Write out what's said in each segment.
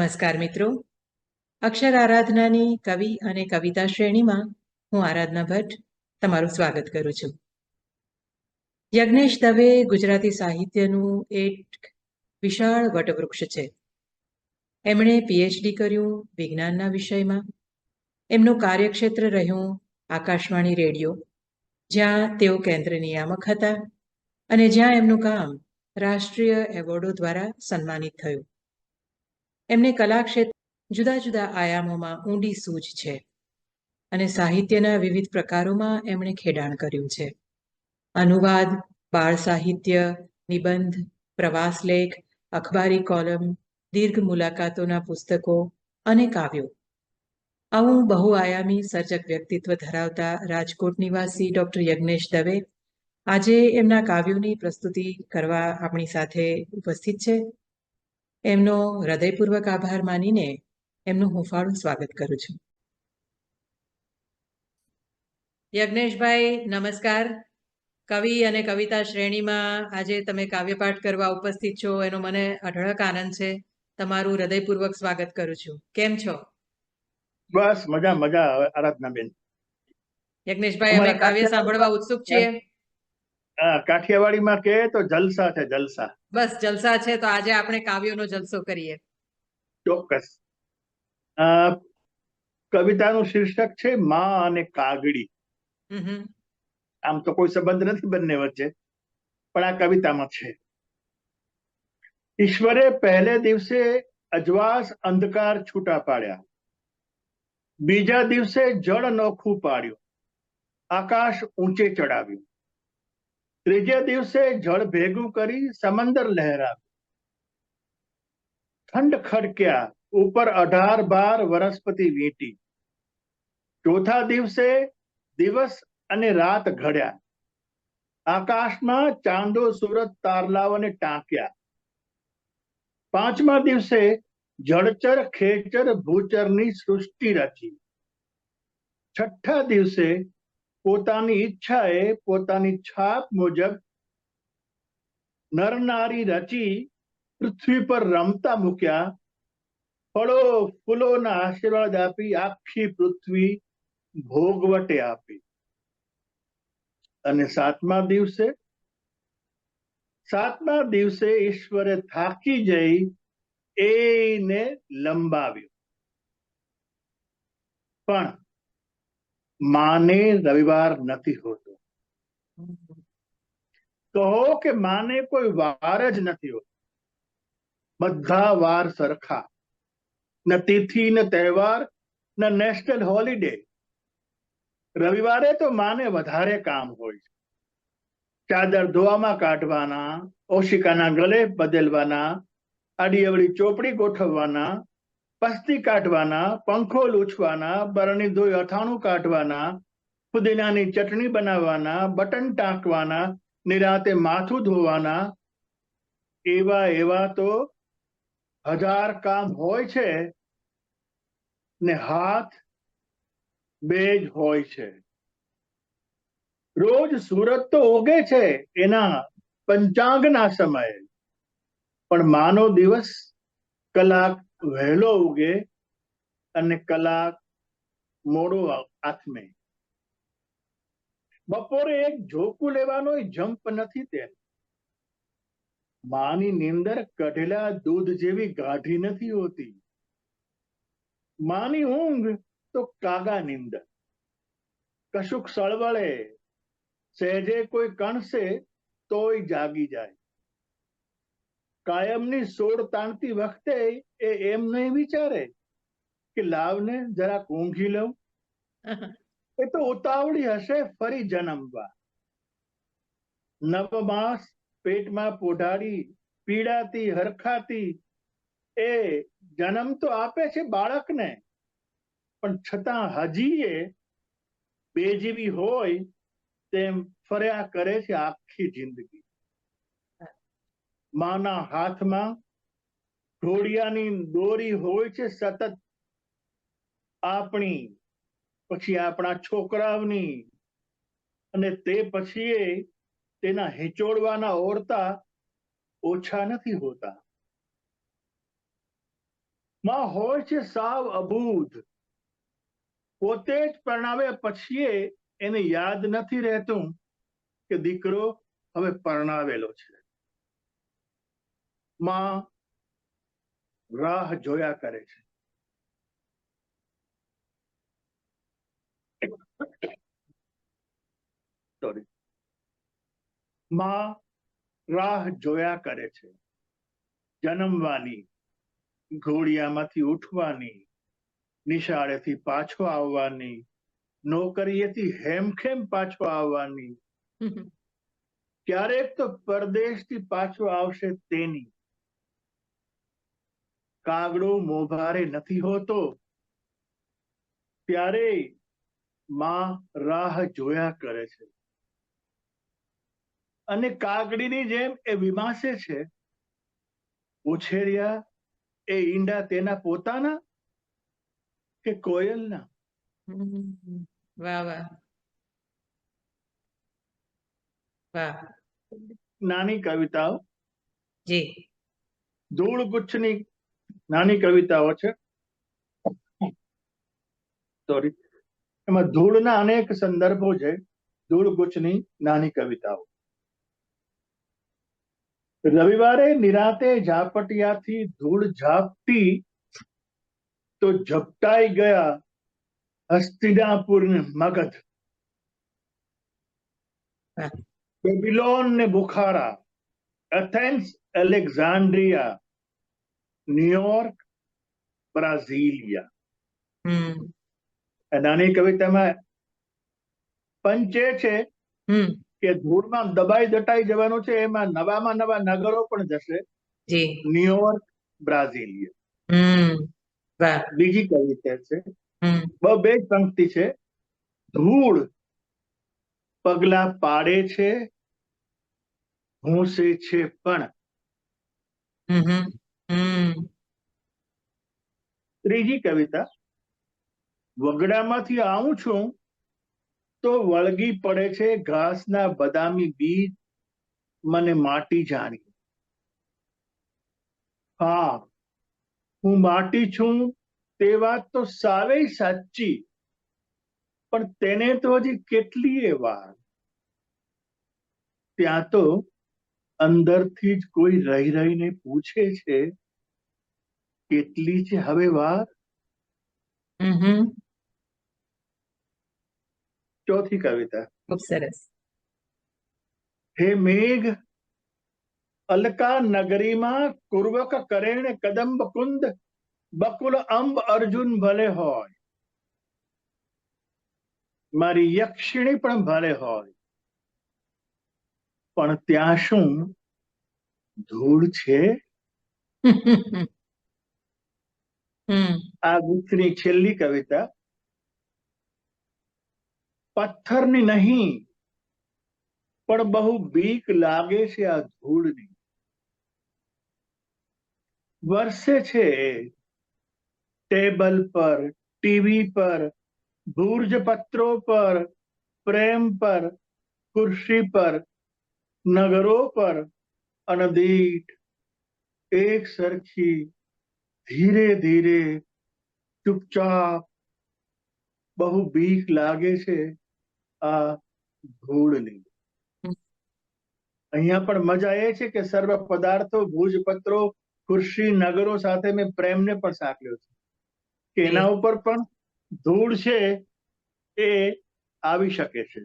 નમસ્કાર મિત્રો. અક્ષર આરાધનાની કવિ અને કવિતા શ્રેણીમાં હું આરાધના ભટ્ટ તમારું સ્વાગત કરું છું. યજ્ઞેશ દવે ગુજરાતી સાહિત્યનું એક વિશાળ વટવૃક્ષ છે. એમણે પીએચડી કર્યું વિજ્ઞાનના વિષયમાં. એમનું કાર્યક્ષેત્ર રહ્યું આકાશવાણી રેડિયો, જ્યાં તેઓ કેન્દ્ર નિયામક હતા અને જ્યાં એમનું કામ રાષ્ટ્રીય એવોર્ડો દ્વારા સન્માનિત થયું. એમને કલા ક્ષેત્ર જુદા જુદા આયામોમાં ઊંડી સૂઝ છે અને સાહિત્યના વિવિધ પ્રકારોમાં એમણે ખેડાણ કર્યું છે. અનુવાદ, બાળ સાહિત્ય, નિબંધ પ્રવાસલેખ અખબારી કોલમ, દીર્ઘ મુલાકાતોના પુસ્તકો અને કાવ્યો. આવું બહુઆયામી સર્જક વ્યક્તિત્વ ધરાવતા રાજકોટ નિવાસી ડોક્ટર યજ્ઞેશ દવે આજે એમના કાવ્યોની પ્રસ્તુતિ કરવા આપણી સાથે ઉપસ્થિત છે. એમનો હૃદયપૂર્વક આભાર માનીને એમનું હુંફાળું સ્વાગત કરું છું. યજ્ઞેશભાઈ નમસ્કાર. કવિ અને કવિતા શ્રેણીમાં આજે તમે કાવ્યપાઠ કરવા ઉપસ્થિત છો એનો મને અઢળક આનંદ છે. તમારું હૃદયપૂર્વક સ્વાગત કરું છું. કેમ છો? બસ મજા મજા આરાધનાબેન. યજ્ઞેશભાઈ અમે કાવ્ય સાંભળવા ઉત્સુક છીએ. કાઠિયાવાડીમાં કે તો જલસા છે જલસા. બસ જલસા છે તો આજે આપણે કાવ્યોનો જલસો કરીએ. ચોક્કસ. કવિતાનું શીર્ષક છે માં અને કાગડી. આમ તો કોઈ સંબંધ નથી બંને વચ્ચે પણ આ કવિતામાં છે. ઈશ્વરે પહેલે દિવસે અજવાસ અંધકાર છૂટા પાડ્યા. બીજા દિવસે જળ નોખું પાડ્યું. આકાશ ઊંચે ચડાવ્યું. ત્રીજે દિવસે જળ ભેગું કરી સમંદર લહેરાવ્યું ઠંડ ખડક્યા, ઉપર અઢાર બાર વનસ્પતિ વીંટી. ચોથા દિવસે દિવસ અને રાત ઘડ્યા. આકાશમાં ચાંદો સુરત તારલાઓને ટાંક્યા. પાંચમા દિવસે જળચર, ખેચર, ભૂચરની સૃષ્ટિ રચી. છઠ્ઠા દિવસે પોતાની ઈચ્છાએ પોતાની છાપ મુજબ નરનારી રચી પૃથ્વી પર રમતા મૂક્યા. ફળો ફૂલોના આશીર્વાદ આપી આખી પૃથ્વી ભોગવટે આપી. અને સાતમા દિવસે સાતમા દિવસે ઈશ્વરે થાકી જઈ એને લંબાવ્યું. પણ માને રવિવાર નથી હોતો કહો કે માને કોઈ વાર જ નથી હોતો બધા વાર સરખા ન તિથિ ન તહેવાર ન નેશનલ હોલિડે રવિવારે તો માને વધારે કામ હોય છે ચાદર ધોવામાં કાઢવાના ઓશિકાના ગલે બદલવાના આડીઅવળી ચોપડી ગોઠવવાના પસ્તી કાઢવાના, પંખો લૂછવાના, બરણી ધોઈ અથાણું કાઢવાના, ફુદીનાની ચટણી બનાવવાના, બટન ટાંકવાના, નિરાતે માથું ધોવાના, એવા એવા તો હજાર કામ હોય છે ને હાથ બે જ હોય છે. રોજ સુરત તો ઉગે છે એના પંચાંગના સમયે, પણ માનો દિવસ કલાક વહેલો ઉગે અને કલાક મોડો આથમે. બપોરે એક ઝોકું લેવાનો જંપ નથી તે માની નીંદર કઢેલા દૂધ જેવી ગાઢી નથી હોતી. માની ઊંઘ તો કાગા નીંદર. કશુંક સળવળે, સહેજે કોઈ કણસે તોય જાગી જાય. કાયમની સોળ તાણતી વખતે એ એમ નહીં વિચારે કે લાવને જરાક ઊંઘી લઉં. એ તો ઉતાવળી હશે ફરી જન્મવા. નવ માસ પેટમાં પોઢાડી, પીડાતી, હરખાતી, એ જન્મ તો આપે છે બાળકને. પણ છતાં હજી એ બેજીવી હોય તેમ ફર્યા કરે છે આખી જિંદગી. માના હાથમાં ઘોડિયાની દોરી હોય છે સતત આપણી. પછી આપણા છોકરાઓની. અને તે પછી તેના હિંચોડવાના ઓરતા ઓછા નથી હોતા. માં હોય છે સાવ અભૂત. પોતે જ પરણાવ્યા પછી એને યાદ નથી રહેતું કે દીકરો હવે પરણાવેલો છે. માં રાહ જોયા કરે છે. સોરી માં રાહ જોયા કરે છે. જન્મવાની ઘોડિયામાંથી ઉઠવાની નિશાળેથી પાછો આવવાની નોકરીએથી હેમખેમ પાછો આવવાની. ક્યારેક તો પરદેશથી પાછો આવશે તેની. કાગડો મોભારે નથી હોતો. ત્યારે માં રાહ જોયા કરે છે. અને કાગડીની જેમ એ વિમાસે છે. ઉછેર્યા એ ઈંડા તેના પોતાના કે કોયલના? વાહ વાહ. વાહ. નાની કવિતાઓ. જી. ધૂળ ગુચ્છની નાની કવિતાઓ છે. સોરી એમાં ધૂળના અનેક સંદર્ભો છે. ધૂળ ગુચ્છની નાની કવિતાઓ. રવિવારે નિરાતે ઝાપટિયાથી ધૂળ ઝાપટી તો ઝપટાઈ ગયા હસ્તિનાપુર મગધ. બેબિલોન ને Bukhara Athens Alexandria New York Brasilia હમ. નાની કવિતામાં પંચે છે કે ધૂળમાં દબાઈ દટાઈ જવાનું છે એમાં નવામાં નવા નગરો પણ જશે. ન્યુયોર્ક બ્રાઝિલિયા બીજી કવિતા છે. બ બે પંક્તિ છે. ધૂળ પગલા પાડે છે ભૂંસે છે પણ. હમ હમ હમ. ત્રીજી કવિતા, વગડામાંથી આવું છું તો વળગી પડે છે ઘાસના બદામી બીજ, મને માટી જાણી. હા, હું માટી છું તે વાત તો સાવે સાચી, પણ તેને તો હજી કેટલીય વાર? ત્યાં તો અંદરથી જ કોઈ રહી રહીને પૂછે છે કેટલી છે હવે વાર? ચોથી કવિતા. ખૂબ સરસ. હે મેઘ અલકા નગરીમાં કુર્વક કરેણ કદંબ કુંદ બકુલ અંબ અર્જુન ભલે હોય. મારી યક્ષિણી પણ ભલે હોય. પણ ત્યાં શું ધૂળ છે? આ ગુપ્તની છેલ્લી કવિતા. પથ્થરની નહીં પણ બહુ બીક લાગે છે આ ધૂળની. વર્ષે છે ટેબલ પર ટીવી પર ભૂર્જ પત્રો પર પ્રેમ પર ખુરશી પર નગરો પર અનદીઠ એક સરખી ધીરે ધીરે ચૂપચાપ બહુ બીક લાગે છે આ ધૂળની. અહીંયા પણ મજા એ છે કે સર્વ પદાર્થો ભુજપત્રો ખુરશી નગરો સાથે મેં પ્રેમને પણ સાંકળ્યો છે. કે એના ઉપર પણ ધૂળ છે એ આવી શકે છે.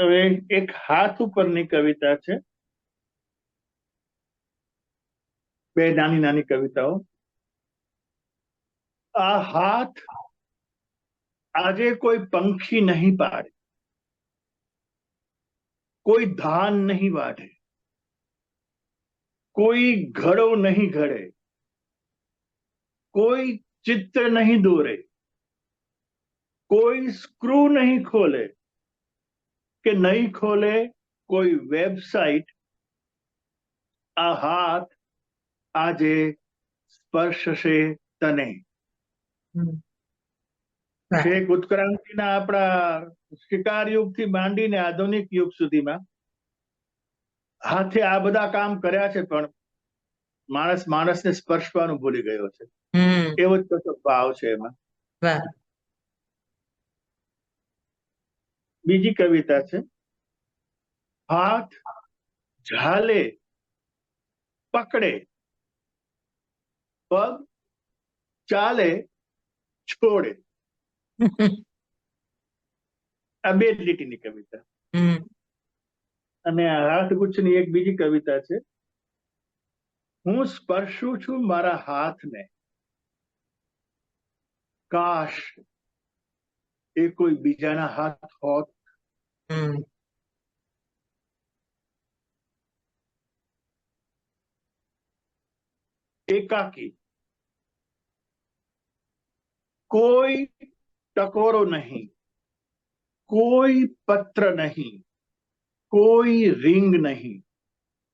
હવે એક હાથ ઉપરની કવિતા છે. બે નાની નાની કવિતાઓ. આ હાથ આજે કોઈ પંખી નહીં પાડે. કોઈ ધાન નહીં વાઢે. કોઈ ઘડો નહીં ઘડે. કોઈ ચિત્ર નહીં દોરે. કોઈ સ્ક્રૂ નહીં ખોલે. કે નહીં ખોલે કોઈ વેબસાઇટ આ હાથ આજે સ્પર્શશે તને. છેક ઉત્ક્રાંતિના આપણા શિકાર યુગથી માંડીને આધુનિક યુગ સુધીમાં હાથે આ બધા કામ કર્યા છે પણ માણસ માણસને સ્પર્શવાનું ભૂલી ગયો છે. એવો જ ભાવ છે એમાં. બીજી કવિતા છે. હાથ ઝાલે પકડે પગ ચાલે છોડે. આ બે લીટીની કવિતા. અને આ હાથગુચ્છની એક બીજી કવિતા છે. હું સ્પર્શું છું મારા હાથને. કાશ એ કોઈ બીજાના હાથ હોત હમ એકાકી કોઈ ટકોરો નહીં કોઈ પત્ર નહીં કોઈ રિંગ નહીં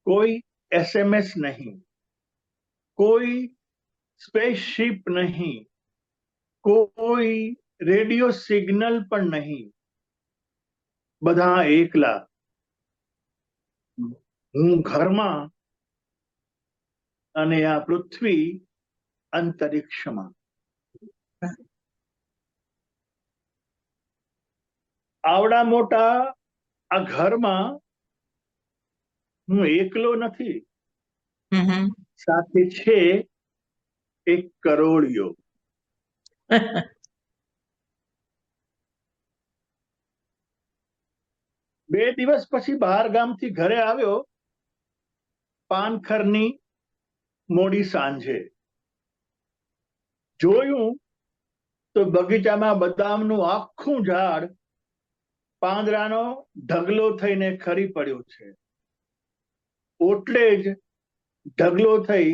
કોઈ એસએમએસ નહીં કોઈ સ્પેસશિપ નહીં કોઈ રેડિયો સિગ્નલ પણ નહીં બધા એકલા. હું ઘરમાં અને આ પૃથ્વી અંતરિક્ષમાં. આવડા મોટા આ ઘરમાં હું એકલો નથી. સાથે છે એક કરોડિયો. બે દિવસ પછી બહાર ગામથી ઘરે આવ્યો. પાનખરની મોડી સાંજે. જોયું તો બગીચામાં બદામનું આખું ઝાડ પાંદરાનો ઢગલો થઈને ખરી પડ્યું છે. ઓટલે જ ઢગલો થઈ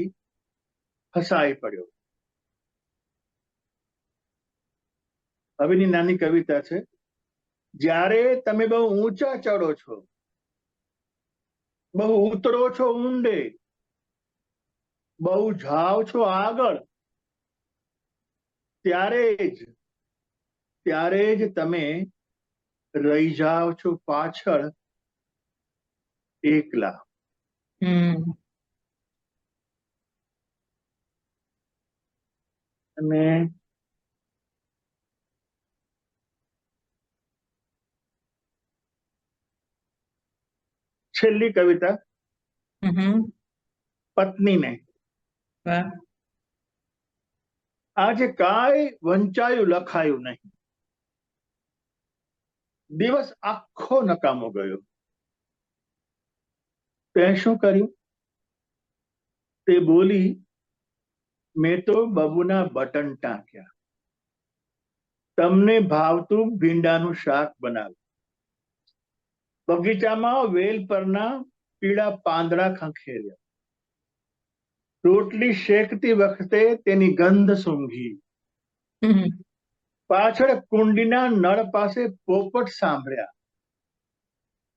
ફસાઈ પડ્યો. હવેની નાની કવિતા છે. જ્યારે તમે બહુ ઊંચા ચડો છો બહુ ઉતરો છો ઊંડે બહુ જાઓ છો આગળ ત્યારે જ ત્યારે જ તમે રહી જાઓ છો પાછળ એકલા. હમ. અને છેલ્લી કવિતા પત્નીને. આજે કાંઈ વંચાયું લખાયું નહીં. દિવસ આખો નકામો ગયો. તે શું કર્યું? તે બોલી મેં તો બબુના બટન ટાંક્યા. તમને ભાવતું ભીંડાનું શાક બનાવ્યું. બગીચામાં વેલ પરના પીળા પાંદડા ખંખેર્યા. રોટલી શેકતી વખતે તેની ગંધ સૂંઘી. પાછળ કુંડીના નળ પાસે પોપટ સાંભળ્યા.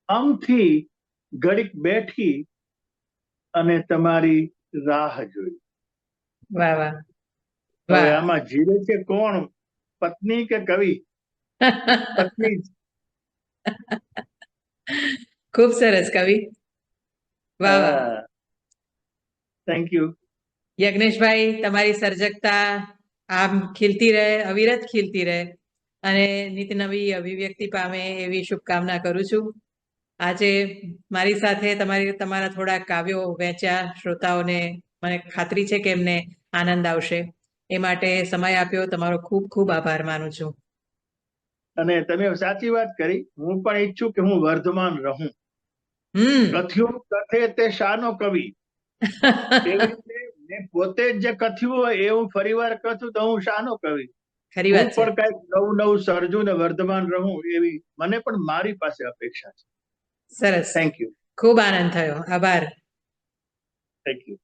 આમથી ઘડીક બેઠી અને તમારી રાહ જોઈ. વાહ વાહ. આમાં જીવે છે કોણ? પત્ની કે કવિ? પત્ની ખૂબ સરસ કવિ વાહ થેન્ક યુ યજ્ઞેશભાઈ તમારી સર્જકતા આમ ખીલતી રહે અવિરત ખીલતી રહે અને નિત નવી અભિવ્યક્તિ પામે એવી શુભકામના કરું છું. આજે મારી સાથે તમારી તમારા થોડા કાવ્યો વહેંચ્યા શ્રોતાઓને મને ખાતરી છે કે એમને આનંદ આવશે. એ માટે સમય આપ્યો તમારો ખૂબ ખૂબ આભાર માનું છું. અને તમે સાચી વાત કરી. હું પણ ઈચ્છું કે હું વર્ધમાન રહું. કથ્યું કથે તે શાનો કવિ. મેં પોતે જ જે કથ્યું હોય એ હું ફરીવાર કથું તો હું શાનો કવિ. ખરી વાત પણ કંઈક નવું નવું સર્જું ને વર્ધમાન રહું એવી મને પણ મારી પાસે અપેક્ષા છે. સરસ. થેન્ક યુ ખૂબ આનંદ થયો. આભાર. Thank you